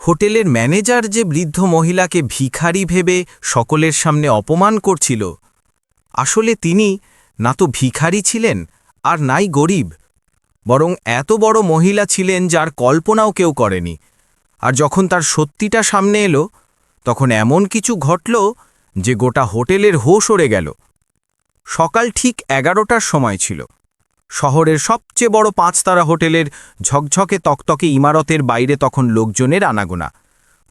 হোটেলের ম্যানেজার যে বৃদ্ধ মহিলাকে ভিখারি ভেবে সকলের সামনে অপমান করছিল, আসলে তিনি না তো ভিখারি ছিলেন আর নাই গরিব, বরং এত বড় মহিলা ছিলেন যার কল্পনাও কেউ করেনি। আর যখন তার সত্যিটা সামনে এলো, তখন এমন কিছু ঘটল যে গোটা হোটেলের হোশ ওড়ে গেল। সকাল ঠিক এগারোটার সময় ছিল। শহরের সবচেয়ে বড় পাঁচতারা হোটেলের ঝকঝকে তকতকে ইমারতের বাইরে তখন লোকজনের আনাগোনা।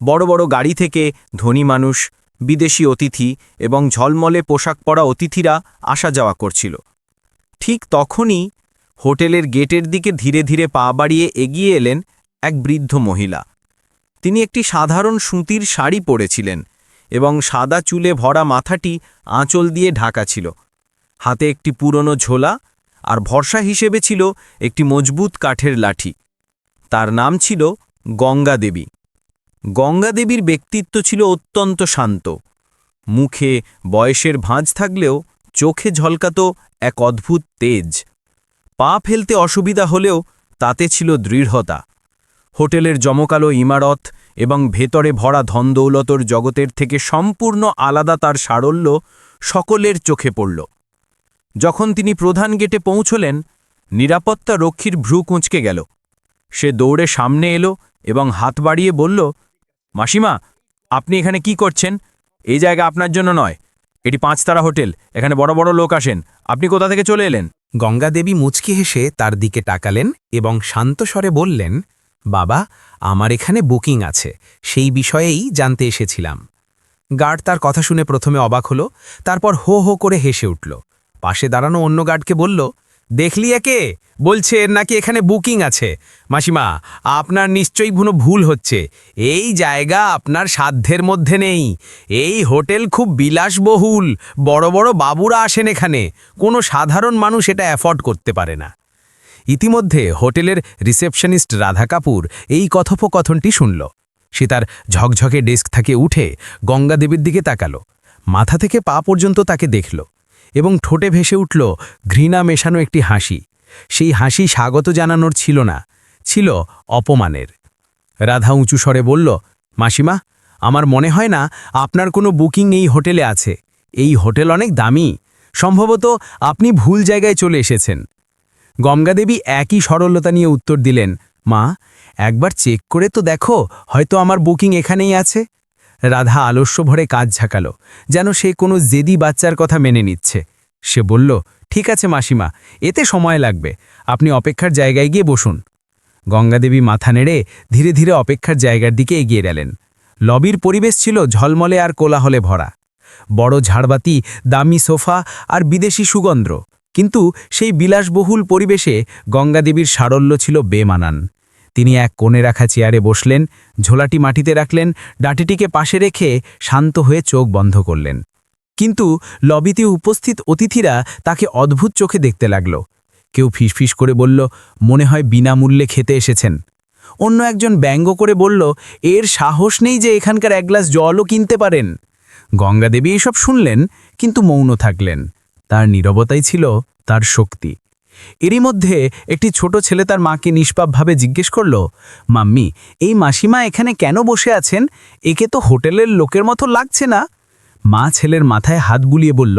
বড় বড় গাড়ি থেকে ধনী মানুষ, বিদেশি অতিথি এবং ঝলমলে পোশাক পরা অতিথিরা আসা যাওয়া করছিল। ঠিক তখনই হোটেলের গেটের দিকে ধীরে ধীরে পা বাড়িয়ে এগিয়ে এলেন এক বৃদ্ধ মহিলা। তিনি একটি সাধারণ সুতির শাড়ি পরেছিলেন এবং সাদা চুলে ভরা মাথাটি আঁচল দিয়ে ঢাকা ছিল। হাতে একটি পুরনো ঝোলা আর ভরসা হিসেবে ছিল একটি মজবুত কাঠের লাঠি। তার নাম ছিল গঙ্গা দেবী গঙ্গা দেবীর ব্যক্তিত্ব ছিল অত্যন্ত শান্ত। মুখে বয়সের ভাঁজ থাকলেও চোখে ঝলকাত এক অদ্ভুত তেজ। পা ফেলতে অসুবিধা হলেও তাতে ছিল দৃঢ়তা। হোটেলের জমকালো ইমারত এবং ভেতরে ভরা ধনদৌলতর জগতের থেকে সম্পূর্ণ আলাদা তার সারল্য সকলের চোখে পড়ল। যখন তিনি প্রধান গেটে পৌঁছলেন, নিরাপত্তা রক্ষীর ভ্রু কুঁচকে গেল। সে দৌড়ে সামনে এলো এবং হাত বাড়িয়ে বলল, মাসিমা, আপনি এখানে কি করছেন? এই জায়গা আপনার জন্য নয়। এটি পাঁচতারা হোটেল, এখানে বড় বড় লোক আসেন। আপনি কোথা থেকে চলে এলেন? গঙ্গাদেবী মুচকি হেসে তার দিকে তাকালেন এবং শান্ত স্বরে বললেন, বাবা, আমার এখানে বুকিং আছে, সেই বিষয়েই জানতে এসেছিলাম। গার্ড তার কথা শুনে প্রথমে অবাক হল, তারপর হো হো করে হেসে উঠল। পাশে দাঁড়ানো অন্য গার্ডকে বলল, দেখলি একে? বলছে এর নাকি এখানে বুকিং আছে। মাসিমা, আপনার নিশ্চয়ই কোনো ভুল হচ্ছে। এই জায়গা আপনার সাধ্যের মধ্যে নেই। এই হোটেল খুব বিলাসবহুল। বড় বড় বাবুরা আসেন এখানে। কোনো সাধারণ মানুষ এটা অ্যাফোর্ড করতে পারে না। ইতিমধ্যে হোটেলের রিসেপশনিস্ট রাধা কাপুর এই কথোপকথনটি শুনল। সে তার ঝকঝকে ডেস্ক থেকে উঠে গঙ্গা দেবীর দিকে তাকালো। মাথা থেকে পা পর্যন্ত তাকে দেখল। এবং ঠোঁটে ভেসে উঠল ঘৃণা মেশানো একটি হাসি। সেই হাসি স্বাগত জানানোর ছিল না, ছিল অপমানের। রাধা উঁচু স্বরে বলল, মাসিমা, আমার মনে হয় না আপনার কোনো বুকিং এই হোটেলে আছে। এই হোটেল অনেক দামি। সম্ভবত আপনি ভুল জায়গায় চলে এসেছেন। গঙ্গাদেবী একই সরলতা নিয়ে উত্তর দিলেন, মা, একবার চেক করে তো দেখো, হয়তো আমার বুকিং এখানেই আছে। রাধা আলস্য ভরে কাজ ঝাঁকাল। যেন সে কোনো জেদি বাচ্চার কথা মেনে নিচ্ছে। সে বলল, ঠিক আছে মাসিমা, এতে সময় লাগবে। আপনি অপেক্ষার জায়গায় গিয়ে বসুন। গঙ্গাদেবী মাথা নেড়ে ধীরে ধীরে অপেক্ষার জায়গার দিকে এগিয়ে গেলেন। লবির পরিবেশ ছিল ঝলমলে আর কোলাহলে ভরা। বড় ঝাড়বাতি, দামি সোফা আর বিদেশি সুগন্ধ। কিন্তু সেই বিলাসবহুল পরিবেশে গঙ্গাদেবীর সারল্য ছিল বেমানান। তিনি এক কোণে রাখা চেয়ারে বসলেন, ঝোলাটি মাটিতে রাখলেন, ডাটিটিকে পাশে রেখে শান্ত হয়ে চোখ বন্ধ করলেন। কিন্তু লবিতে উপস্থিত অতিথিরা তাকে অদ্ভুত চোখে দেখতে লাগল। কেউ ফিসফিস করে বলল, মনে হয় বিনামূল্যে খেতে এসেছেন। অন্য একজন ব্যঙ্গ করে বলল, এর সাহস নেই যে এখানকার এক গ্লাস জলও কিনতে পারেন। গঙ্গাদেবী এসব শুনলেন, কিন্তু মৌন থাকলেন। তার নীরবতাই ছিল তার শক্তি। এরই মধ্যে একটি ছোট ছেলে তার মাকে নিষ্পাপভাবে জিজ্ঞেস করল, মাম্মি, এই মাসিমা এখানে কেন বসে আছেন? একে তো হোটেলের লোকের মতো লাগছে না। মা ছেলের মাথায় হাত বুলিয়ে বলল,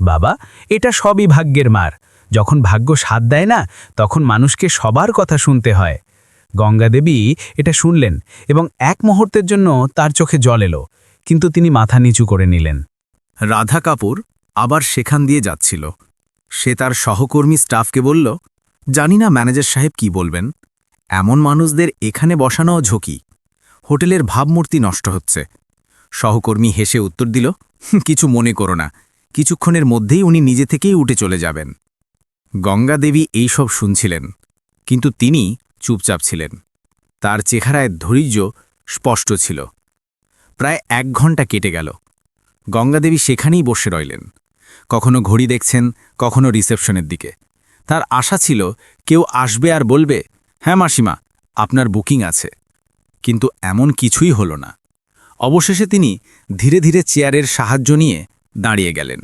বাবা, এটা সবই ভাগ্যের মার। যখন ভাগ্য সাথ দেয় না, তখন মানুষকে সবার কথা শুনতে হয়। গঙ্গাদেবী এটা শুনলেন এবং এক মুহূর্তের জন্য তার চোখে জল এলো, কিন্তু তিনি মাথা নিচু করে নিলেন। রাধা কাপুর আবার সেখান দিয়ে যাচ্ছিল। সে তার সহকর্মী স্টাফকে বলল, জানি না ম্যানেজার সাহেব কি বলবেন। এমন মানুষদের এখানে বসানোও ঝুঁকি। হোটেলের ভাবমূর্তি নষ্ট হচ্ছে। সহকর্মী হেসে উত্তর দিল কিছু মনে করো না। কিছুক্ষণের মধ্যেই উনি নিজে থেকেই উঠে চলে যাবেন। গঙ্গা দেবী এইসব শুনছিলেন, কিন্তু তিনি চুপচাপ ছিলেন। তার চেহারায় ধৈর্য স্পষ্ট ছিল। প্রায় এক ঘণ্টা কেটে গেল। গঙ্গাদেবী সেখানেই বসে রইলেন। কখনো ঘড়ি দেখছেন, কখনো রিসেপশনের দিকে। তার আশা ছিল, কেউ আসবে আর বলবে হ্যাঁ মাসিমা, আপনার বুকিং আছে। কিন্তু এমন কিছুই হলো না। অবশেষে তিনি ধীরে ধীরে চেয়ারের সাহায্য নিয়ে দাঁড়িয়ে গেলেন।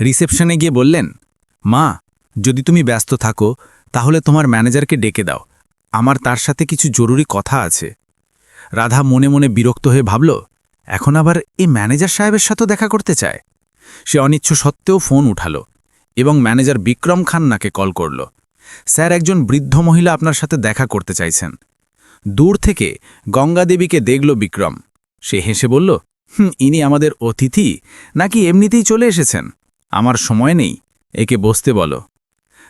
রিসেপশনে গিয়ে বললেন, মা, যদি তুমি ব্যস্ত থাকো, তাহলে তোমার ম্যানেজারকে ডেকে দাও। আমার তার সাথে কিছু জরুরি কথা আছে। রাধা মনে মনে বিরক্ত হয়ে ভাবল, এখন আবার এই ম্যানেজার সাহেবের সাথেও দেখা করতে চায়? সে অনিচ্ছ সত্ত্বেও ফোন উঠালো এবং ম্যানেজার বিক্রম খান্নাকে কল করল। স্যার, একজন বৃদ্ধ মহিলা আপনার সাথে দেখা করতে চাইছেন। দূর থেকে গঙ্গা দেবীকে দেখল বিক্রম। সে হেসে বলল, হুম, ইনি আমাদের অতিথি, নাকি এমনিতেই চলে এসেছেন? আমার সময় নেই। একে বসতে বলো।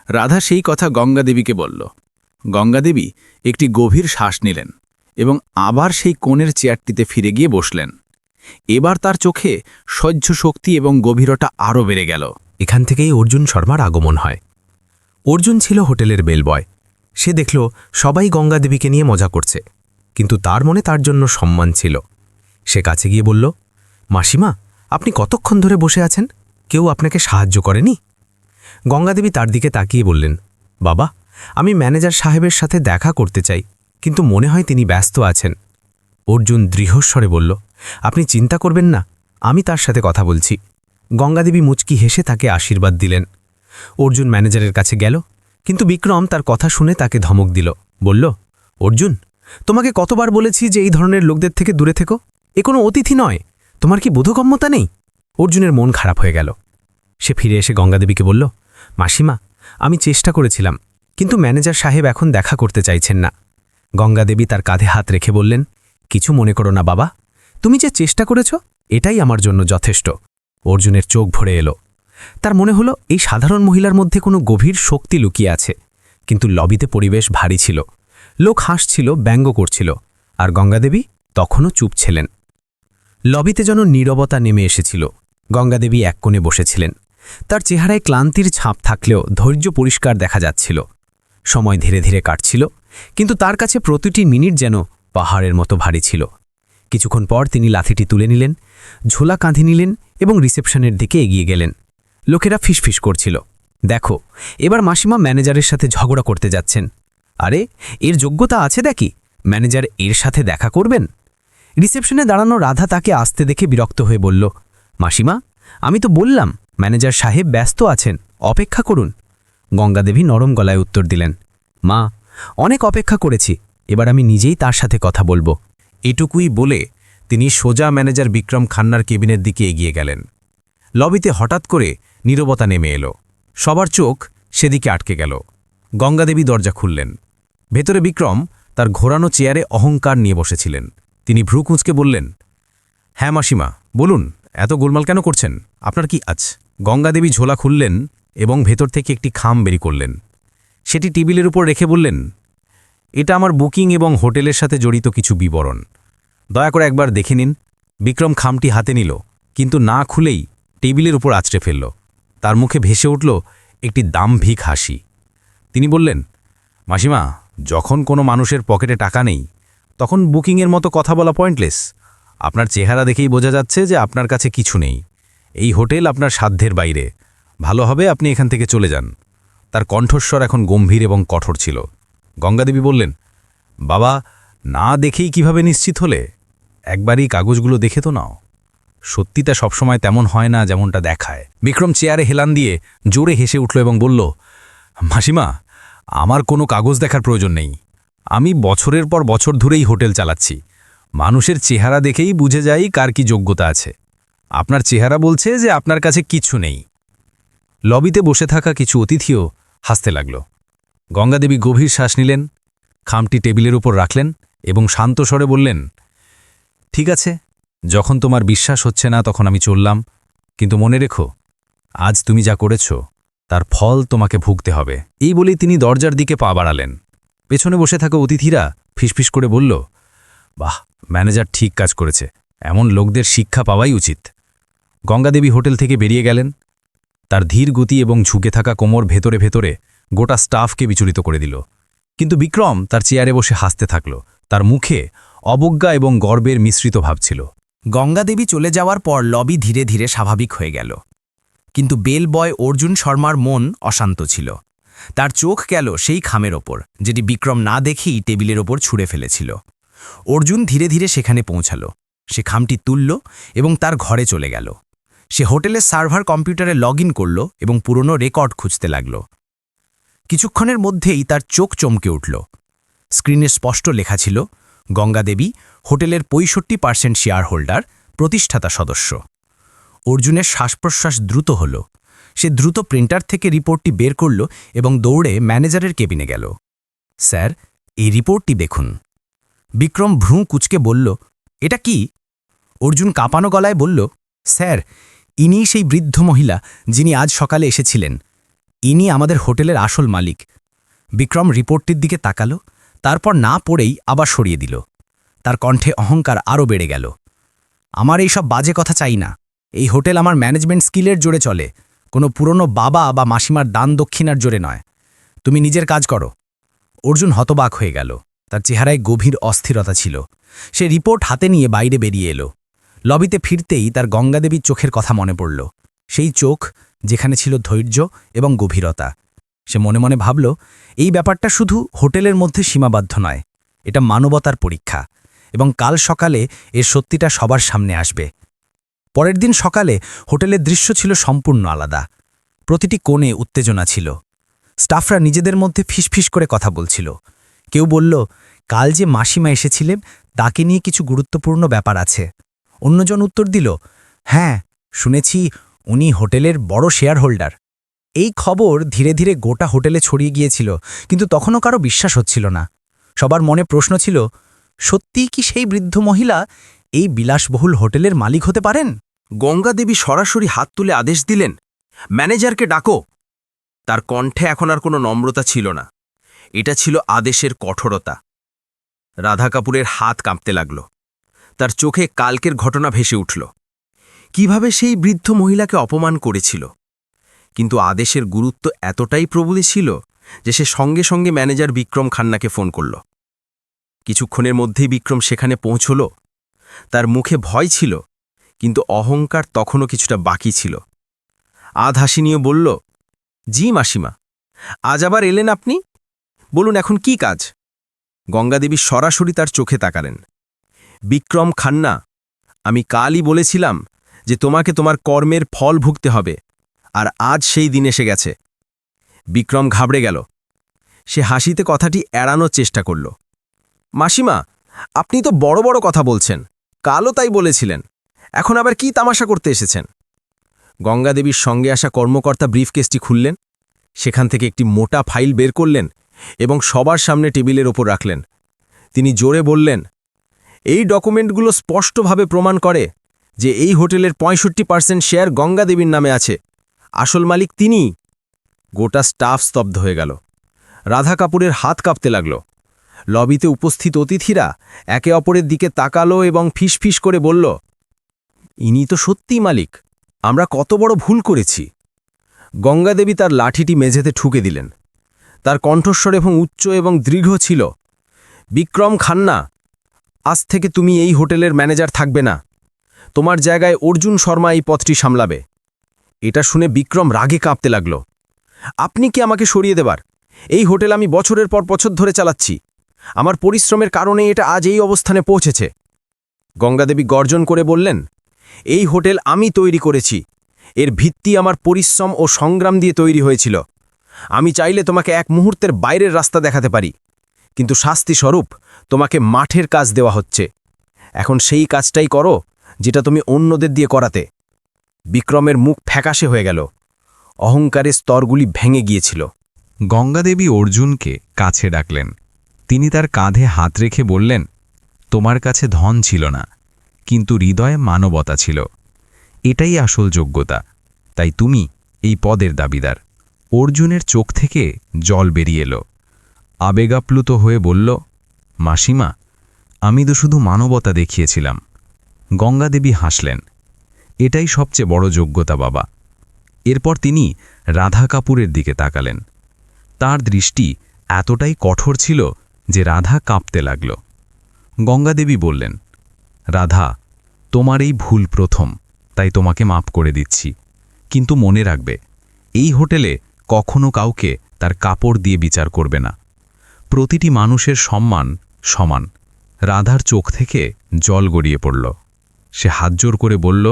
রাধা সেই কথা গঙ্গা দেবীকে বলল। গঙ্গা দেবী একটি গভীর শ্বাস নিলেন এবং আবার সেই কোণের চেয়ারটিতে ফিরে গিয়ে বসলেন। এবার তার চোখে সহ্য শক্তি এবং গভীরতা আরও বেড়ে গেল। এখান থেকেই অর্জুন শর্মার আগমন হয়। অর্জুন ছিল হোটেলের বেলবয়। সে দেখল, সবাই গঙ্গাদেবীকে নিয়ে মজা করছে। কিন্তু তার মনে তার জন্য সম্মান ছিল। সে কাছে গিয়ে বলল, মাসিমা, আপনি কতক্ষণ ধরে বসে আছেন? কেউ আপনাকে সাহায্য করেনি? গঙ্গাদেবী তার দিকে তাকিয়ে বললেন, বাবা, আমি ম্যানেজার সাহেবের সাথে দেখা করতে চাই, কিন্তু মনে হয় তিনি ব্যস্ত আছেন। অর্জুন দৃঢ়স্বরে বলল আপনি চিন্তা করবেন না, আমি তার সাথে কথা বলছি। গঙ্গাদেবী মুচকি হেসে তাকে আশীর্বাদ দিলেন। অর্জুন ম্যানেজারের কাছে গেল, কিন্তু বিক্রম তার কথা শুনে তাকে ধমক দিল, বলল, অর্জুন, তোমাকে কতবার বলেছি যে এই ধরনের লোকদের থেকে দূরে থেকো? এ কোনো অতিথি নয়, তোমার কি বোধগম্যতা নেই? অর্জুনের মন খারাপ হয়ে গেল। সে ফিরে এসে গঙ্গাদেবীকে বলল, মাসিমা, আমি চেষ্টা করেছিলাম, কিন্তু ম্যানেজার সাহেব এখন দেখা করতে চাইছেন না। গঙ্গাদেবী তার কাঁধে হাত রেখে বললেন, কিছু মনে করো না বাবা তুমি যে চেষ্টা করেছ, এটাই আমার জন্য যথেষ্ট। অর্জুনের চোখ ভরে এলো। তার মনে হলো, এই সাধারণ মহিলার মধ্যে কোনো গভীর শক্তি লুকিয়ে আছে। কিন্তু লবিতে পরিবেশ ভারী ছিল। লোক হাসছিল, ব্যঙ্গ করছিল, আর গঙ্গাদেবী তখনও চুপ ছিলেন। লবিতে যেন নীরবতা নেমে এসেছিল। গঙ্গাদেবী এক কোণে বসেছিলেন। তার চেহারায় ক্লান্তির ছাপ থাকলেও ধৈর্য পরিষ্কার দেখা যাচ্ছিল। সময় ধীরে ধীরে কাটছিল, কিন্তু তার কাছে প্রতিটি মিনিট যেন পাহাড়ের মতো ভারী ছিল। কিছুক্ষণ পর তিনি লাথিটি তুলে নিলেন, ঝোলা কাঁধে নিলেন এবং রিসেপশনের দিকে এগিয়ে গেলেন। লোকেরা ফিসফিস করছিল। দেখো, এবার মাসিমা ম্যানেজারের সাথে ঝগড়া করতে যাচ্ছেন। আরে, এর যোগ্যতা আছে দেখি? ম্যানেজার এর সাথে দেখা করবেন? রিসেপশনে দাঁড়ানো রাধা তাকে আসতে দেখে বিরক্ত হয়ে বলল, মাসিমা, আমি তো বললাম, ম্যানেজার সাহেব ব্যস্ত আছেন, অপেক্ষা করুন। গঙ্গাদেবী নরম গলায় উত্তর দিলেন, মা, অনেক অপেক্ষা করেছি, এবার আমি নিজেই তার সাথে কথা বলব। এটুকুই বলে তিনি সোজা ম্যানেজার বিক্রম খান্নার কেবিনের দিকে এগিয়ে গেলেন। লবিতে হঠাৎ করে নীরবতা নেমে এলো। সবার চোখ সেদিকে আটকে গেল। গঙ্গাদেবী দরজা খুললেন। ভেতরে বিক্রম তার ঘোরানো চেয়ারে অহংকার নিয়ে বসেছিলেন। তিনি ভ্রু কুঁচকে বললেন হ্যাঁ মাসিমা, বলুন, এত গোলমাল কেন করছেন? আপনার কি আজ? গঙ্গাদেবী ঝোলা খুললেন এবং ভেতর থেকে একটি খাম বেরি করলেন। সেটি টেবিলের উপর রেখে বললেন এটা আমার বুকিং এবং হোটেলের সাথে জড়িত কিছু বিবরণ। দয়া করে একবার দেখে নিন। বিক্রম খামটি হাতে নিল, কিন্তু না খুলেই টেবিলের উপর আছড়ে ফেলল। তার মুখে ভেসে উঠল একটি দাম্ভিক হাসি। তিনি বললেন, মাসিমা, যখন কোনো মানুষের পকেটে টাকা নেই, তখন বুকিংয়ের মতো কথা বলা পয়েন্টলেস। আপনার চেহারা দেখেই বোঝা যাচ্ছে যে আপনার কাছে কিছু নেই। এই হোটেল আপনার সাধ্যের বাইরে। ভালো হবে আপনি এখান থেকে চলে যান। তার কণ্ঠস্বর এখন গম্ভীর এবং কঠোর ছিল। গঙ্গাদেবী বললেন, বাবা, না দেখেই কীভাবে নিশ্চিত হলে? একবারই কাগজগুলো দেখে তো নাও। সত্যিটা সবসময় তেমন হয় না যেমনটা দেখায়। বিক্রম চেয়ারে হেলান দিয়ে জোরে হেসে উঠল এবং বলল, মাসিমা, আমার কোনো কাগজ দেখার প্রয়োজন নেই। আমি বছরের পর বছর ধরেই হোটেল চালাচ্ছি। মানুষের চেহারা দেখেই বুঝে যাই কার কি যোগ্যতা আছে। আপনার চেহারা বলছে যে আপনার কাছে কিছু নেই। লবিতে বসে থাকা কিছু অতিথিও হাসতে লাগল। গঙ্গাদেবী গভীর শ্বাস নিলেন, খামটি টেবিলের উপর রাখলেন এবং শান্ত স্বরে বললেন, ঠিক আছে, যখন তোমার বিশ্বাস হচ্ছে না তখন আমি চললাম, কিন্তু মনে রেখো, আজ তুমি যা করেছ, তার ফল তোমাকে ভুগতে হবে। এই বলেই তিনি দরজার দিকে পা বাড়ালেন। পেছনে বসে থাকা অতিথিরা ফিসফিস করে বলল, বাহ, ম্যানেজার ঠিক কাজ করেছে, এমন লোকদের শিক্ষা পাওয়াই উচিত। গঙ্গাদেবী হোটেল থেকে বেরিয়ে গেলেন। তার ধীর গতি এবং ঝুঁকে থাকা কোমর ভেতরে ভেতরে গোটা স্টাফকে বিচলিত করে দিল। কিন্তু বিক্রম তার চেয়ারে বসে হাসতে থাকল। তার মুখে অবজ্ঞা এবং গর্বের মিশ্রিত ভাব ছিল। গঙ্গাদেবী চলে যাওয়ার পর লবি ধীরে ধীরে স্বাভাবিক হয়ে গেল। কিন্তু বেল বয় অর্জুন শর্মার মন অশান্ত ছিল। তার চোখ গেল সেই খামের ওপর, যেটি বিক্রম না দেখেই টেবিলের ওপর ছুঁড়ে ফেলেছিল। অর্জুন ধীরে ধীরে সেখানে পৌঁছাল। সে খামটি তুলল এবং তার ঘরে চলে গেল। সে হোটেলের সার্ভার কম্পিউটারে লগ করল এবং পুরনো রেকর্ড খুঁজতে লাগল। কিছুক্ষণের মধ্যেই তার চোখ চমকে উঠল। স্ক্রিনে স্পষ্ট লেখা ছিল, গঙ্গাদেবী, হোটেলের পঁয়ষট্টি পার্সেন্ট শেয়ার হোল্ডার প্রতিষ্ঠাতা সদস্য। অর্জুনের শ্বাসপ্রশ্বাস দ্রুত হল। সে দ্রুত প্রিন্টার থেকে রিপোর্টটি বের করল এবং দৌড়ে ম্যানেজারের কেবিনে গেল। স্যার, এই রিপোর্টটি দেখুন। বিক্রম ভ্রু কুচকে বলল, এটা কি? অর্জুন কাঁপানো গলায় বলল, স্যার, ইনিই সেই বৃদ্ধ মহিলা যিনি আজ সকালে এসেছিলেন। ইনি আমাদের হোটেলের আসল মালিক। বিক্রম রিপোর্টটির দিকে তাকালো, তারপর না পড়েই আবার সরিয়ে দিল। তার কণ্ঠে অহংকার আরও বেড়ে গেল। আমার এই সব বাজে কথা চাই না। এই হোটেল আমার ম্যানেজমেন্ট স্কিলের জোরে চলে। কোনো পুরনো বাবা বা মাসিমার দান দক্ষিণার জোরে নয়। তুমি নিজের কাজ করো। অর্জুন হতবাক হয়ে গেল। তার চেহারায় গভীর অস্থিরতা ছিল। সে রিপোর্ট হাতে নিয়ে বাইরে বেরিয়ে এলো। লবিতে ফিরতেই তার গঙ্গাদেবীর চোখের কথা মনে পড়ল। সেই চোখ যেখানে ছিল ধৈর্য এবং গভীরতা। সে মনে মনে ভাবল, এই ব্যাপারটা শুধু হোটেলের মধ্যে সীমাবদ্ধ নয়, এটা মানবতার পরীক্ষা, এবং কাল সকালে এর সত্যিটা সবার সামনে আসবে। পরের দিন সকালে হোটেলের দৃশ্য ছিল সম্পূর্ণ আলাদা, প্রতিটি কোণে উত্তেজনা ছিল। স্টাফরা নিজেদের মধ্যে ফিসফিস করে কথা বলছিল। কেউ বলল, কাল যে মাসিমা এসেছিলেন, তাকে নিয়ে কিছু গুরুত্বপূর্ণ ব্যাপার আছে। অন্যজন উত্তর দিল হ্যাঁ শুনেছি উনি হোটেলের বড় শেয়ার হোল্ডার এই খবর ধীরে ধীরে গোটা হোটেলে ছড়িয়ে গিয়েছিল, কিন্তু তখনও কারও বিশ্বাস হচ্ছিল না। সবার মনে প্রশ্ন ছিল, সত্যিই কি সেই বৃদ্ধ মহিলা এই বিলাসবহুল হোটেলের মালিক হতে পারেন? গঙ্গাদেবী সরাসরি হাত তুলে আদেশ দিলেন, ম্যানেজারকে ডাকো। তার কণ্ঠে এখন আর কোনো নম্রতা ছিল না। এটা ছিল আদেশের কঠোরতা। রাধা কাপুরের হাত কাঁপতে লাগল। তার চোখে কালকের ঘটনা ভেসে উঠল। কীভাবে সেই বৃদ্ধ মহিলাকে অপমান করেছিল? কিন্তু আদেশের গুরুত্ব এতটাই প্রবল ছিল যে সে সঙ্গে সঙ্গে ম্যানেজার বিক্রম খান্নাকে ফোন করল। কিছুক্ষণের মধ্যেই বিক্রম সেখানে পৌঁছল। তার মুখে ভয় ছিল, কিন্তু অহংকার তখনও কিছুটা বাকি ছিল। আধ হাসি নিয়ে বলল, জি মাসিমা, আজ আবার এলেন আপনি? বলুন এখন কি কাজ? গঙ্গাদেবী সরাসরি তার চোখে তাকালেন। বিক্রম খান্না, আমি কালই বলেছিলাম যে তোমাকে তোমার কর্মের ফল ভুগতে হবে। আর আজ সেই দিন এসে গেছে। বিক্রম ঘাবড়ে গেল। সে হাসিতে কথাটি এড়ানোর চেষ্টা করল। মাসিমা, আপনি তো বড় বড় কথা বলছেন। কালও তাই বলেছিলেন। এখন আবার কি তামাশা করতে এসেছেন? গঙ্গাদেবীর সঙ্গে আসা কর্মকর্তা ব্রিফকেসটি খুললেন। সেখান থেকে একটি মোটা ফাইল বের করলেন এবং সবার সামনে টেবিলের ওপর রাখলেন। তিনি জোরে বললেন, এই ডকুমেন্টগুলো স্পষ্টভাবে প্রমাণ করে যে এই হোটেলের পঁয়ষট্টি পার্সেন্ট শেয়ার গঙ্গাদেবীর নামে আছে। আসল মালিক তিনি গোটা স্টাফ স্তব্ধ হয়ে গেল। রাধা কাপুরের হাত কাঁপতে লাগল। লবিতে উপস্থিত অতিথিরা একে অপরের দিকে তাকালো এবং ফিসফিস করে বলল, ইনি তো সত্যিই মালিক। আমরা কত বড় ভুল করেছি। গঙ্গাদেবী তার লাঠিটি মেঝেতে ঠুকে দিলেন। তার কণ্ঠস্বর এবং উচ্চ এবং দৃঢ় ছিল, বিক্রম খান্না, আজ থেকে তুমি এই হোটেলের ম্যানেজার থাকবে না। তোমার জায়গায় অর্জুন শর্মা এই পথটি সামলাবে। এটা শুনে বিক্রম রাগে কাঁপতে লাগল। আপনি কি আমাকে সরিয়ে দেবার? এই হোটেল আমি বছরের পর বছর ধরে চালাচ্ছি। আমার পরিশ্রমের কারণে এটা আজ এই অবস্থানে পৌঁছেছে। গঙ্গাদেবী গর্জন করে বললেন, এই হোটেল আমি তৈরি করেছি। এর ভিত্তি আমার পরিশ্রম ও সংগ্রাম দিয়ে তৈরি হয়েছিল। আমি চাইলে তোমাকে এক মুহূর্তের বাইরের রাস্তা দেখাতে পারি। কিন্তু শাস্তি স্বরূপ তোমাকে মাঠের কাজ দেওয়া হচ্ছে। এখন সেই কাজটাই করো। যেটা তুমি অন্যদের দিয়ে করাতে। বিক্রমের মুখ ফ্যাকাশে হয়ে গেল। অহংকারের স্তরগুলি ভেঙে গিয়েছিল। গঙ্গাদেবী অর্জুনকে কাছে ডাকলেন। তিনি তার কাঁধে হাত রেখে বললেন, তোমার কাছে ধন ছিল না, কিন্তু হৃদয়ে মানবতা ছিল। এটাই আসল যোগ্যতা। তাই তুমি এই পদের দাবিদার। অর্জুনের চোখ থেকে জল বেরিয়ে এলো। আবেগাপ্লুত হয়ে বলল, মাসিমা, আমি তো শুধু মানবতা দেখিয়েছিলাম। গঙ্গাদেবী হাসলেন, এটাই সবচেয়ে বড় যোগ্যতা, বাবা। এরপর তিনি রাধা কাপুরের দিকে তাকালেন। তার দৃষ্টি এতটাই কঠোর ছিল যে রাধা কাঁপতে লাগল। গঙ্গাদেবী বললেন, রাধা, তোমার এই ভুল প্রথম, তাই তোমাকে মাপ করে দিচ্ছি। কিন্তু মনে রাখবে, এই হোটেলে কখনো কাউকে তার কাপড় দিয়ে বিচার করবে না। প্রতিটি মানুষের সম্মান সমান। রাধার চোখ থেকে জল গড়িয়ে পড়ল। সে হাতজোর করে বলল,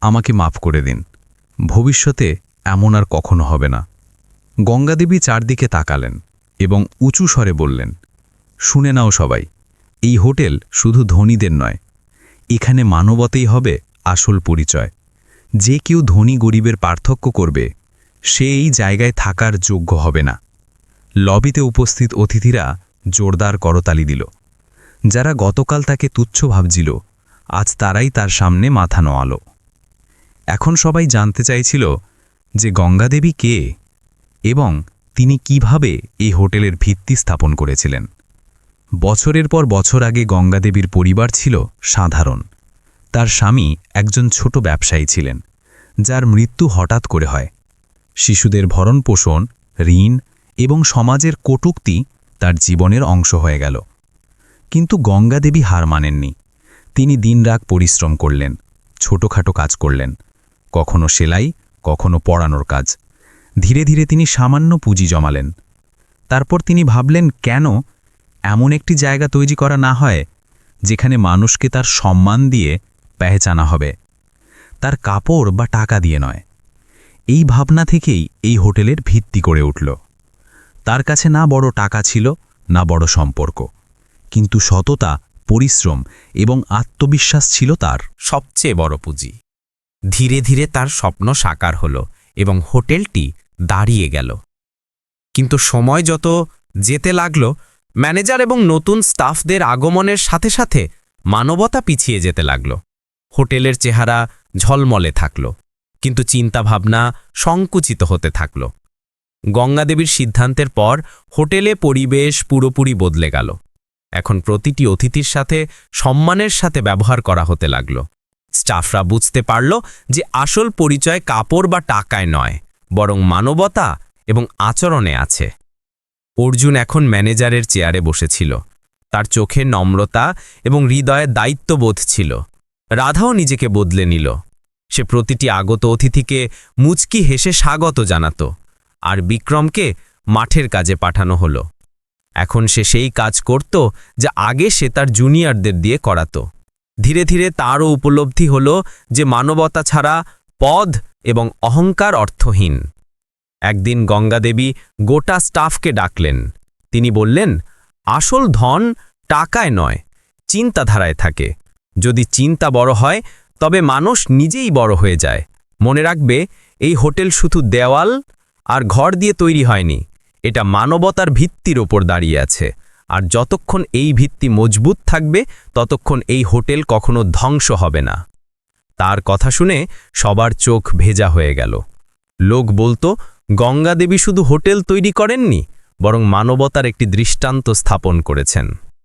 আমাকে মাফ করে দিন। ভবিষ্যতে এমন আর কখনো হবে না। গঙ্গাদেবী চারদিকে তাকালেন এবং উঁচু স্বরে বললেন, শুনে নাও সবাই, এই হোটেল শুধু ধনীদের নয়, এখানে মানবতেই হবে আসল পরিচয়। যে কেউ ধনী গরিবের পার্থক্য করবে, সে এই জায়গায় থাকার যোগ্য হবে না। লবিতে উপস্থিত অতিথিরা জোরদার করতালি দিল। যারা গতকাল তাকে তুচ্ছ ভাবছিল আজ তারাই তার সামনে মাথা নোয়ালো। এখন সবাই জানতে চাইছিল যে গঙ্গাদেবী কে এবং তিনি কীভাবে এই হোটেলের ভিত্তি স্থাপন করেছিলেন। বছরের পর বছর আগে গঙ্গাদেবীর পরিবার ছিল সাধারণ। তার স্বামী একজন ছোট ব্যবসায়ী ছিলেন, যার মৃত্যু হঠাৎ করে হয়। শিশুদের ভরণ পোষণ ঋণ এবং সমাজের কটুক্তি তার জীবনের অংশ হয়ে গেল। কিন্তু গঙ্গাদেবী হার মানেননি। তিনি দিনরাত পরিশ্রম করলেন, ছোটখাটো কাজ করলেন, কখনো সেলাই, কখনো পড়ানোর কাজ। ধীরে ধীরে তিনি সামান্য পুঁজি জমালেন। তারপর তিনি ভাবলেন, কেন এমন একটি জায়গা তৈরি করা না হয়, যেখানে মানুষকে তার সম্মান দিয়ে পেহচানা হবে, তার কাপড় বা টাকা দিয়ে নয়। এই ভাবনা থেকেই এই হোটেলের ভিত্তি করে উঠল। তার কাছে না বড় টাকা ছিল, না বড় সম্পর্ক, কিন্তু সততা পরিশ্রম এবং আত্মবিশ্বাস ছিল তার। সবচেয়ে বড় পুঁজি। ধীরে ধীরে তার স্বপ্ন সাকার হল এবং হোটেলটি দাঁড়িয়ে গেল। কিন্তু সময় যত যেতে লাগল, ম্যানেজার এবং নতুন স্টাফদের আগমনের সাথে সাথে মানবতা পিছিয়ে যেতে লাগল। হোটেলের চেহারা ঝলমলে থাকল, কিন্তু চিন্তাভাবনা সংকুচিত হতে থাকল। গঙ্গাদেবীর সিদ্ধান্তের পর হোটেলে পরিবেশ পুরোপুরি বদলে গেল। এখন প্রতিটি অতিথির সাথে সম্মানের সাথে ব্যবহার করা হতে লাগল। স্টাফরা বুঝতে পারল যে আসল পরিচয় কাপড় বা টাকায় নয়, বরং মানবতা এবং আচরণে আছে। অর্জুন এখন ম্যানেজারের চেয়ারে বসেছিল। তার চোখে নম্রতা এবং হৃদয়ে দায়িত্ববোধ ছিল। রাধাও নিজেকে বদলে নিল। সে প্রতিটি আগত অতিথিকে মুচকি হেসে স্বাগত জানাত, আর বিক্রমকে মাঠের কাজে পাঠানো হলো। এখন সে সেই কাজ করত যা আগে সে তার জুনিয়রদের দিয়ে করাত। ধীরে ধীরে তারও উপলব্ধি হল যে মানবতা ছাড়া পদ এবং অহংকার অর্থহীন। একদিন গঙ্গাদেবী গোটা স্টাফকে ডাকলেন। তিনি বললেন, আসল ধন টাকায় নয়, চিন্তাধারায় থাকে। যদি চিন্তা বড় হয়, তবে মানুষ নিজেই বড় হয়ে যায়। মনে রাখবে, এই হোটেল শুধু দেওয়াল আর ঘর দিয়ে তৈরি হয়নি। এটা মানবতার ভিত্তির ওপর দাঁড়িয়ে আছে। আর যতক্ষণ এই ভিত্তি মজবুত থাকবে, ততক্ষণ এই হোটেল কখনো ধ্বংস হবে না। তার কথা শুনে সবার চোখ ভেজা হয়ে গেল। লোক বলতো, গঙ্গাদেবী শুধু হোটেল তৈরি করেননি, বরং মানবতার একটি দৃষ্টান্ত স্থাপন করেছেন।